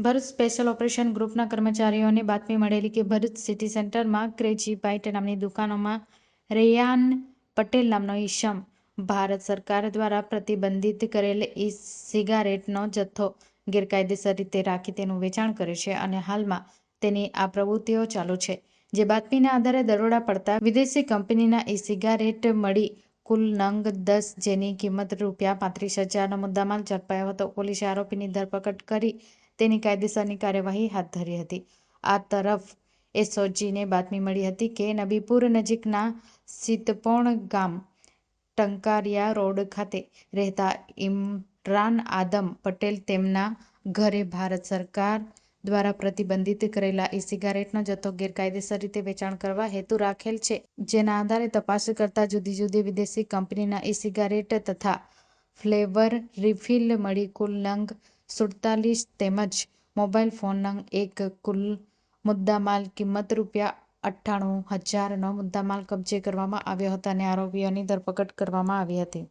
Bharuch special operation ગ્રુપના કર્મચારીઓને બાતમી મળેલી કે ભરૂચ સિટી સેન્ટરમાં ક્રેજી બાઇટ નામની દુકાનોમાં રેયાન પટેલ નામનો ઈશમ ભારત સરકાર દ્વારા પ્રતિબંધિત કરેલ ઈ સિગારેટનો જથ્થો ગેરકાયદેસર રીતે રાખી તેનું વેચાણ કરે છે અને હાલમાં તેની આ પ્રવૃત્તિઓ ચાલુ છે. જે બાતમીના આધારે દરોડા પડતા વિદેશી કંપનીના ઈ સિગારેટ મળી કુલ નંગ દસ જેની કિંમત રૂપિયા પાંત્રીસ હજારનો મુદ્દામાલ ઝડપાયો હતો. પોલીસે આરોપીની ધરપકડ કરી તેની કાયદેસરની કાર્યવાહી હાથ ધરી હતી. આ તરફ એસઓજીને બાતમી મળી હતી કે નબીપુર નજીકના સિતપોણ ગામ ટંકારિયા રોડ ખાતે રહેતા ઇમરાન આદમ પટેલ તેમના ઘરે ભારત સરકાર દ્વારા પ્રતિબંધિત કરેલા ઈ સિગારેટનો જથ્થો ગેરકાયદેસર રીતે વેચાણ કરવા હેતુ રાખેલ છે, જેના આધારે તપાસ કરતા જુદી જુદી વિદેશી કંપનીના ઈ સિગારેટ તથા ફ્લેવર રિફિલ મળી કુલ નંગ સુડતાલીસ તેમજ મોબાઈલ ફોન નંગ એક કુલ મુદ્દામાલ કિંમત રૂપિયા અઠ્ઠાણું હજારનો મુદ્દામાલ કબજે કરવામાં આવ્યો હતો અને આરોપીઓની ધરપકડ કરવામાં આવી હતી.